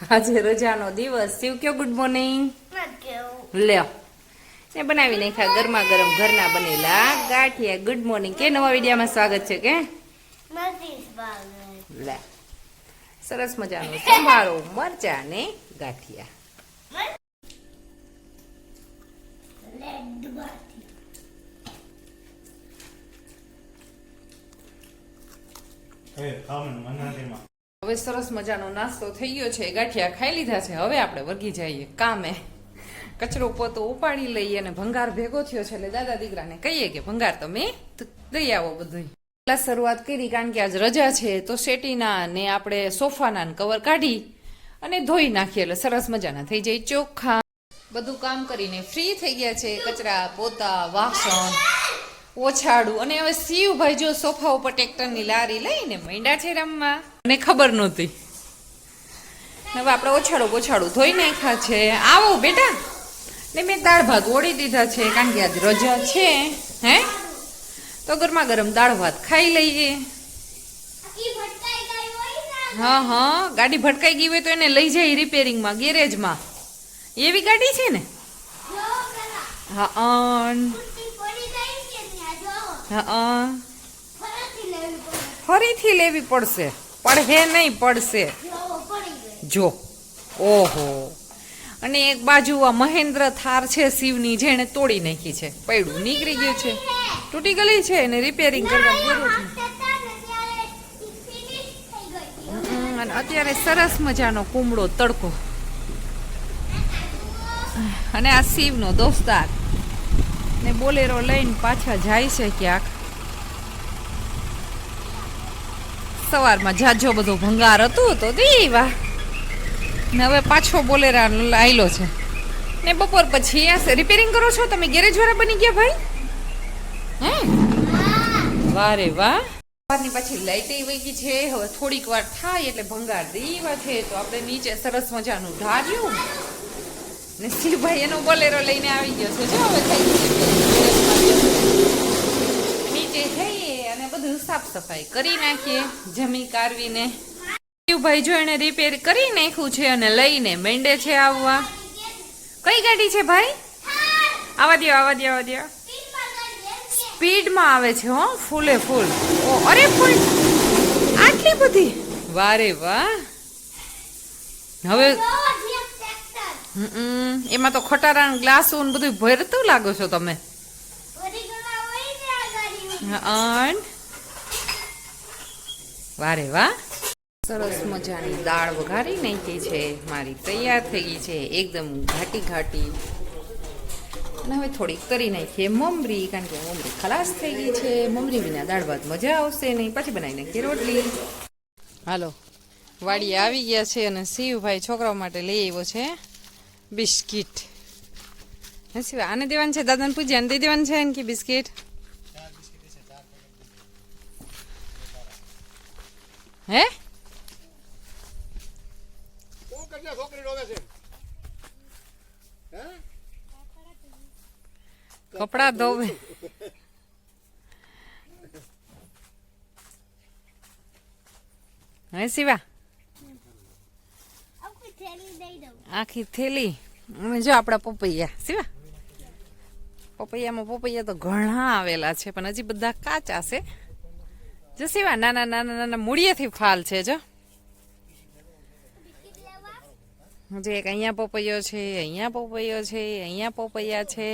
આજે રજાનો દિવસ. શિવ કયો ગુડ મોર્નિંગ લ્યો. ને બનાવી નાખ્યા ગરમા ગરમ ઘરના બનેલા ગાંઠિયા. ગુડ મોર્નિંગ કે નવા વિડીયામાં સ્વાગત છે કે? લે. સરસ મજાનું સંભાળો મરચા ને ગાંઠિયા. મન નથી માં હવે સરસ મજાનો નાસ્તો થઈ ગયો છે, ગાંઠિયા ખાઈ લીધા છે. હવે આપણે વર્ગી જઈએ કામે. કચરો પોતો ઉપાડી લઈએ અને ભંગાર ભેગો થયો છે એટલે દાદા દીકરાને કહીએ કે ભંગાર તમે દઈ આવો બધું પહેલાં શરૂઆત કરી કારણ કે આજ રજા છે, તો શેટીના ને આપણે સોફાના કવર કાઢી અને ધોઈ નાખીએ એટલે સરસ મજાના થઈ જાય ચોખ્ખા બધું કામ કરીને ફ્રી થઈ ગયા છે, કચરા પોતા, વાસણ. ઓછાડું અને હવે શિવભાઈ જો સોફા ઉપર ટ્રેક્ટરની લારી લઈને માંડ્યા છે રમવા, મને ખબર નહોતી. હવે આપણે ઓછાડું ઓછાડું ધોઈ નાખ્યા છે. આવો બેટા. ને મેં દાળ ભાત ઓળી દીધા છે, કારણ કે આજ રજા છે, હે? તો ગરમા ગરમ દાળ ભાત ખાઈ લઈએ. હા હા, ગાડી ભટકાઈ ગઈ હોય તો એને લઈ જાય રિપેરિંગમાં ગેરેજમાં એવી ગાડી છે ને? હા હા. ફરીથી લેવી પડશે. પડહે નહીં પડશે. જો. ઓહો. અને એક બાજુ આ મહેન્દ્ર થાર છે શિવની જેણે તોડી નાખી છે. પૈડું નીકળી ગયું છે. તૂટી ગયેલી છે એને રિપેરિંગ કરવા જરૂર છે. અને અત્યારે સરસ મજાનો કુમળો તડકો. અને આ શિવનો દોસ્તાર. ને બોલેરો લઈને પાછા જાય છે ક્યાંક. સવારમાં જાજો બધો ભંગાર હતું તો દીવા. ને હવે પાછો બોલેરા આયલો છે. ને બપોર પછી અહીંયા રિપેરિંગ કરો છો? તમે ગેરેજ વાળા બની ગયા ભાઈ? હે વાહ રે વાહ. સવારની પાછી લાઈટ વહી છે. હવે થોડીક વાર થાય એટલે ભંગાર દીવા છે. તો આપણે નીચે સરસ મજાનું ઢાર્યું ને શિવભાઈ એનો બોલેરો લઈને આવી ગયો છે. જો નીચે જઈએ અને બધું સાફ સફાઈ કરી નાખીએ, જમી કારવીને શિવભાઈ જો એને રિપેર કરી નાખ્યું છે અને લઈને મેંડે છે આવવા. કઈ ગાડી છે ભાઈ? આવા દો આવા દો આવા દો સ્પીડમાં આવે છે હો, ફૂલે ફૂલ. ઓ, અરે ફૂલ! આટલી બધી? વારે વાહ. હવે એમાં તો ખટારા ગ્લાસ ને બધું ભરતું લાગો છો તમે. વારે વાહ. સરસ મજાની દાળ વઘારી નાખી છે. મારી તૈયાર થઈ ગઈ છે. એકદમ ઘાટી ઘાટી અને હવે થોડીક કરી નાખીએ મમરી કારણ કે મમરી ખલાસ થઈ ગઈ છે. મમરી વિના દાળ ભાત મજા આવશે નહીં. પછી બનાવી નાખીએ રોટલી. હાલો. વાડી આવી ગયા છે અને શિવભાઈ છોકરાઓ માટે લઈ આવ્યો છે. બિસ્કિટ. હે શિવ આને દેવાનું છે? દાદાને પૂછે આને દઈ દેવાનું છે એને કે બિસ્કિટ? હે? કપડા ધોવે. હે શિવા? આખી થેલી. અને જો આપણા પપૈયા શિવા પપૈયામાં પપૈયા તો ઘણા આવેલા છે, પણ હજી બધા કાચા છે. જો શિવા નાના નાના નાના મૂળિયેથી ફાલ છે, જો. હજી એક અહીંયા પપૈયો છે, અહીંયા પપૈયો છે, અહીંયા પપૈયા છે.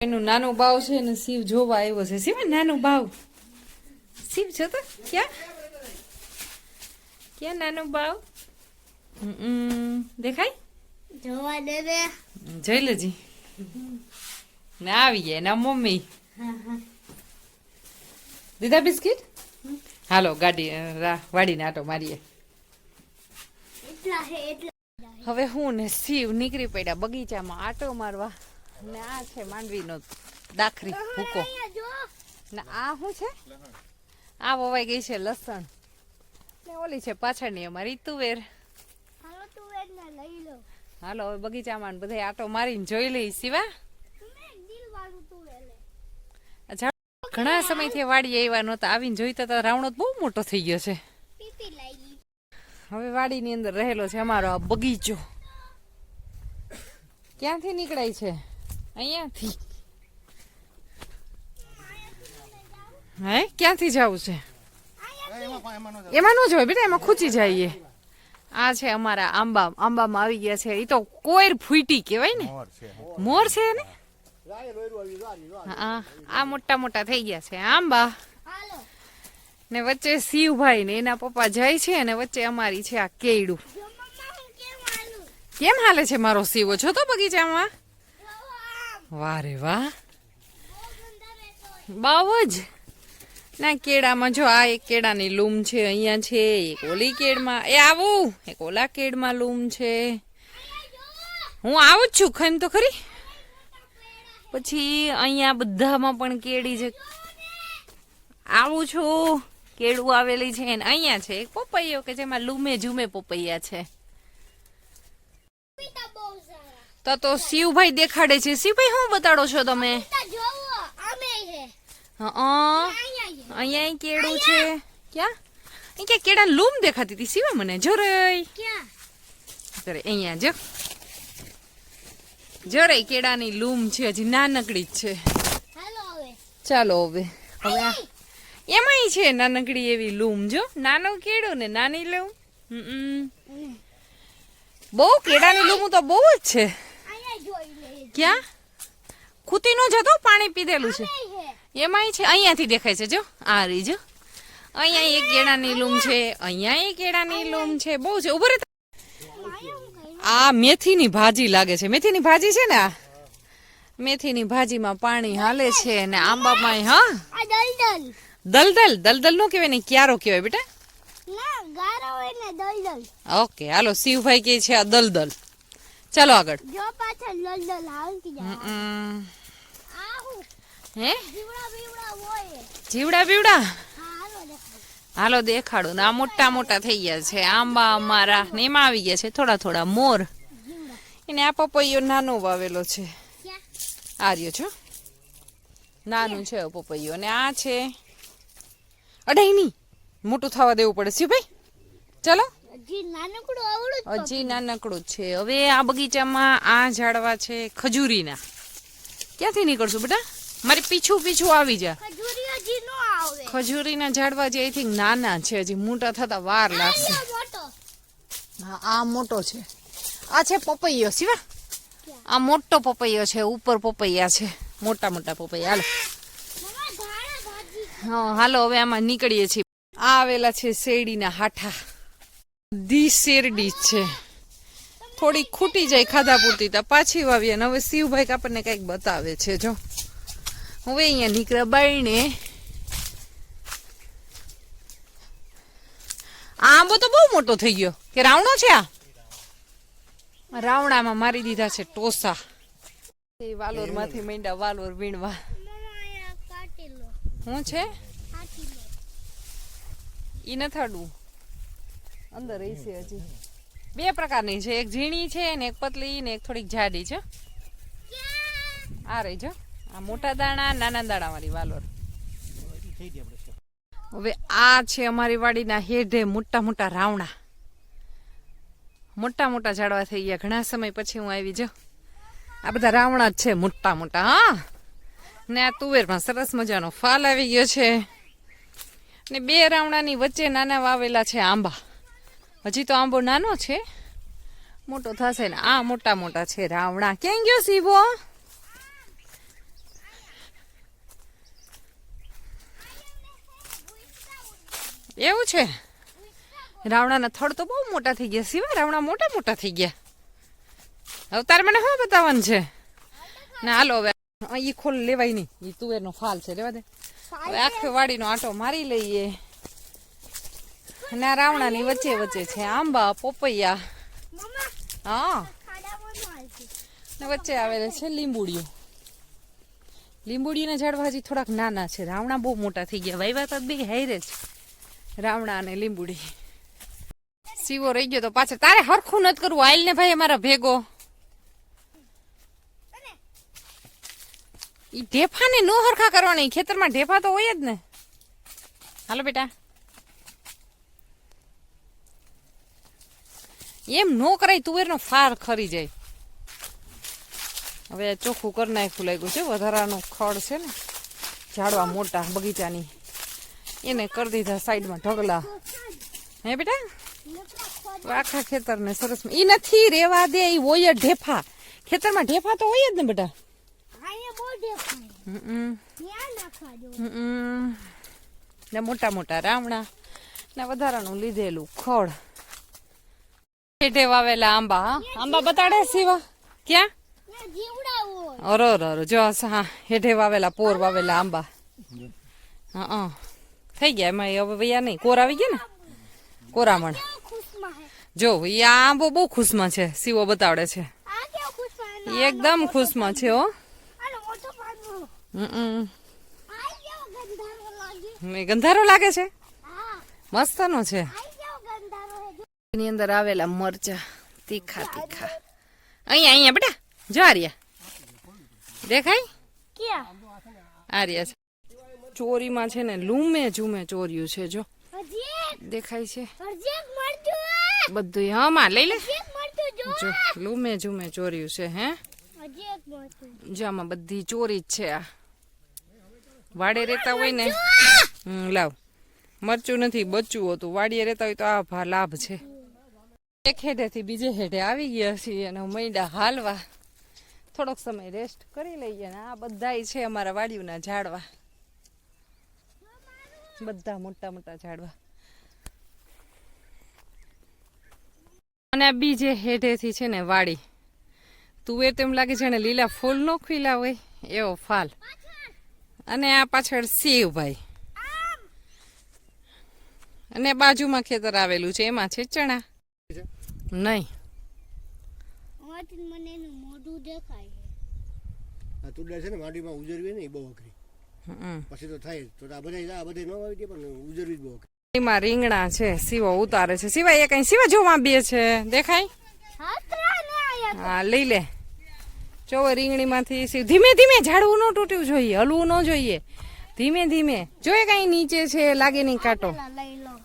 એનું નાનું બાવ છે ને શિવ જોવા આવ્યો છે. શિવ નાનું બાવ. શિવ છો તો? ક્યાં? ક્યાં નાનું બાવ? દેખાય? જોવા દે ને જોઈ લેજી ને આવી ગયા એના મમ્મી. દીધા બિસ્કિટ? હાલો ગાડી વાડીને આટો મારીએ. હવે હું ને શિવ નીકળી પડ્યા બગીચામાં આટો મારવા. ને આ છે માંડવીનો દાખરી ભૂકો. ને આ શું છે? આ વવાઈ ગઈ છે લસણ. ને ઓલી છે પાછળની અમારી તુવેર. હાલો હવે બગીચામાં બધા આટો મારીને જોઈ લઈ સિવા તમે દિલ વાળું તું એને અચ્છા ઘણા સમયથી વાડી આવ્યા નહોતા આવીને જોઈતા તો રાવણો તો બહુ મોટો થઈ ગયો છે. પીપી લાગી હવે વાડીની અંદર રહેલો છે અમારો આ બગીચો. ક્યાંથી નીકળાય છે? અહીંયાથી. હે ક્યાંથી જવું છે? એમાં પણ જ હોય એમાં ન જોય બેટા એમાં ખૂચી જઈએ. આ છે અમારા આંબા આંબામાં આવી ગયા છે. એ તો કોઈર ફૂટી કહેવાય ને. મોર છે ને? આ મોટા મોટા થઈ ગયા છે આંબા. ને વચ્ચે શિવભાઈ ને એના પપ્પા જાય છે અને વચ્ચે અમારી છે આ હું કેમ આલું હાલે છે મારો શિવો? છો તો બગીચામાં? વારે વાહ. બહુ બાવ જ ના કેળામાં જો આ એક કેળાની લૂમ છે અહીંયા છે એક ઓલી કેળમાં એ આવું એક ઓલા કેળમાં લૂમ છે. હું આવું જ છું ખાઈને તો ખરી. પછી અહીંયા બધામાં પણ કેળી છે. આવું છું કેળું આવેલી છે ને અહીંયા છે એક પપૈયો કે જેમાં લૂમે ઝૂમે પપૈયા છે. તો તો શિવભાઈ દેખાડે છે. શિવભાઈ શું બતાડો છો તમે? હં અહીંયા કેળું છે. ક્યાં? અહીં ક્યાં કેળા લૂમ દેખાતી હતી? સીવા મને. જોરઈ ક્યાં? અરે અહીંયા જો. જોરઈ કેળાની લૂમ છે. હજી નાનકડી જ છે. ચાલો હવે. હવે એમાંય છે નાનકડી એવી લૂમ જો. નાનો કેળો ને નાની લૂમ. બહુ કેળાની લૂમ તો બહુ જ છે. ક્યાં? ખૂતી નો જતો? પાણી પીધેલું છે. એમાંય છે. અહીંયાથી દેખાય છે જો. આ રહી જો. અહીંયા એક કેળાની લૂમ છે અહીંયા એક કેળાની લૂમ છે. બહુ છે. ઊભો રે આયા હું કઈ આ મેથીની ભાજી લાગે છે. મેથીની ભાજી છે ને આ? મેથીની ભાજીમાં પાણી હાલે છે ને આંબામાં હા? દલદલ. દલદલ? નો કહેવાય ને ક્યારો કહેવાય બેટા? ઓકે હાલો શિવભાઈ કે છે આ દલદલ. ચાલો આગળ. જો પાછળ દલદલ આવતી જાય. હે? જીવડા બીવડા હાલો દેખાડો. ને આ મોટા મોટા થઈ ગયા છે. આંબા અમારા. ને એમાં આવી ગયા છે થોડા થોડા. મોર. એને આ પપૈયો નાનો વાવેલો છે. આ રહ્યો છો નાનું છે પપૈયો. અને આ છે. અઢાઈ નહીં મોટું થવા દેવું પડે. છે ભાઈ? ચાલો. હજી નાનકડું છે. હવે આ બગીચામાં આ ઝાડવા છે ખજૂરીના. ક્યાંથી નીકળશું બેટા? મારી પીછું પીછું આવી જા ખજૂરી હજી નો આવે. ખજૂરીના ઝાડવા જે આઈ થિંક નાના છે હજી મોટા થતા વાર લાગશે. આ મોટો. હા આ મોટો છે. આ છે પપૈયો શિવા આ મોટો પપૈયો છે ઉપર પપૈયા છે. મોટા મોટા પપૈયા હાલો. હાલો હવે આમાં નીકળીએ છીએ. આ આવેલા છે શેરડીના હાઠા. ધી શેરડી છે. થોડી ખૂટી જાય ખાધા પૂરતી તો પાછી વાવીએ. અને હવે શિવભાઈ આપણને કંઈક બતાવે છે જો. હવે અહીંયા નીકળ્યા બાઈને આંબો તો બહુ મોટો થઈ ગયો. કે રાવણો છે આ? રાવણામાં મારી દીધા છે ટોસા એ વાલોરમાંથી મીંડા વાલોર વીણવા. શું છે? ઈ નથી અડવું અંદર રહી છે હજી. બે પ્રકારની છે. એક ઝીણી છે ને એક પતલી ને એક થોડીક જાડી છે. આ રહી જો આ મોટા દાણા, નાના દાણા વાળી વાલોર. હવે આ છે અમારી વાડીના હેઢે મોટા મોટા રાવણા. મોટા મોટા ઝાડવા થઈ ગયા. ઘણા સમય પછી હું આવી જો આ બધા રાવણા જ છે, મોટા મોટા, હા. ને આ તુવેરમાં સરસ મજાનો ફાલ આવી ગયો છે. ને બે રાવણાની વચ્ચે નાના વાવેલા છે આંબા. હજી તો આંબો નાનો છે. મોટો થશે ને આ મોટા મોટા છે રાવણા. ક્યાં ગયો સીવો એવું છે? રાવણાના થડ તો બહુ મોટા થઈ ગયા. સિવાય રાવણા મોટા મોટા થઈ ગયા. હવે મને શું બતાવવાનું છે? ના, હાલો હવે. એ ખોલ, લેવાય નહીં. એ તુવેરનો ફાલ છે. રેવા દે. હવે આખે વાડીનો આટો મારી લઈએ. અને આ રાવણાની વચ્ચે વચ્ચે છે. આંબા, પોપૈયા. હા. નો વચ્ચે આવેલા છે લીંબુડીઓ લીંબુડીના ઝાડવા હજી થોડાક નાના છે. રાવણા બહુ મોટા થઈ ગયા. વાયવા તો બે હાઈરે જ. રાવણા અને લીંબુડી. સીવો રહી ગયો તો પાછળ તારે હરખું નથી કરવું. આઈલ ને ભાઈ અમારા ભેગો. ઈ ઢેફાને નો હરખા કરવાના ખેતરમાં ઢેફા તો હોય જ ને. હાલો બેટા. એમ નો કરાય તુવેરનો ફાર ખરી જાય. હવે ચોખ્ખું કરી નાખ્યું લાગ્યું છે, વધારાનું ખડ છે ને, ઝાડવા મોટા બગીચાની. એને કરી દીધા સાઈડમાં ઢગલા. હે બેટા? આખા ખેતરને સરસ ઈ નથી રેવા દે ઈ હોય ઢેફા. ખેતરમાં ઢેફા તો હોય જ ને બેટા. ને મોટા મોટા રામણા ને વધારાનું લીધેલું ખોળ. હેઠે વાવેલા આંબા આંબા બતાડે સીવા ક્યાં? ને જીવડા હોય. અરે અરે જો હા હેઠે વાવેલા પોર વાવેલા આંબા. હા હા. થઈ ગયા એમાં હવે વૈયા નહીં. કોર આવી ગયા ને? કોરામણ. જો ઈ આંબો બહુ ખુશમાં છે સીવો બતાવડે છે. એકદમ ખુશમાં છે હો. ગંધારો લાગે એ છે? મસ્તનો છે. એની અંદર આવેલા મરચા તીખા તીખા. અહીંયા અહીંયા બેટા. જો આર્યા. દેખાય? આ આર્યા છે. ચોરીમાં છે ને લૂમે ઝૂમે ચોર્યું છે જો. દેખાય છે. બધું હા લઈ લે. જો! લૂમે ઝૂમે ચોર્યું છે હે. જો આમાં બધી ચોરી જ છે આ. વાડે રહેતા હોય ને હમ, લાવ. મરચું નથી બચ્યું હતું. વાડીએ રહેતા હોય તો આ ભા લાભ છે. એક હેઠેથી બીજે હેઠે આવી ગયા છીએ અને મૈડા હાલવા. થોડોક સમય રેસ્ટ કરી લઈએ ને આ બધાય છે અમારા વાડીઓના ઝાડવા. બધા મોટા મોટા ઝાડવા. અને બીજે હેઠેથી છે ને વાડી. તુવેર તેમ લાગે છે ને લીલા ફૂલ નો ખીલા હોય એવો ફાલ. અને આ પાછળ સેવભાઈ અને બાજુમાં ખેતર આવેલું છે એમાં છે ચણા? નહીં. મને મોઢું દેખાય છે. આ છે ને માટીમાં ઉજરવી ને એ બહુ અઘરી. પછી તો થાય તો આ બધા આ બધા ન આવી દે પણ ઉજરવી જ બહુ. એમાં રીંગણા છે સીવો ઉતારે છે. સિવાય એ કઈ સીવા જોવા બે છે? દેખાય? હાથરા ને આયા હા લઈ લે. જો રીંગણીમાંથી શિવ ધીમે ધીમે ઝાડવું ન તૂટ્યું જોઈએ હલવું ન જોઈએ. ધીમે ધીમે. જોઈએ કઈ નીચે છે લાગે નહીં કાંટો.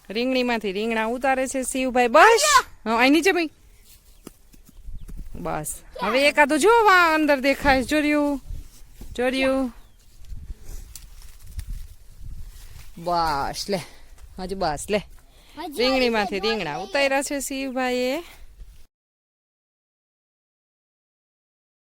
રીંગણીમાંથી રીંગણા ઉતારે છે શિવભાઈ. બસ. હા અહીં નીચે ભાઈ. બસ. હવે એકાદું જોવા અંદર દેખાય. ચોર્યું જોર્યું બસ લે હજુ બસ લે. રીંગણીમાંથી રીંગણા ઉતાર્યા છે શિવભાઈએ.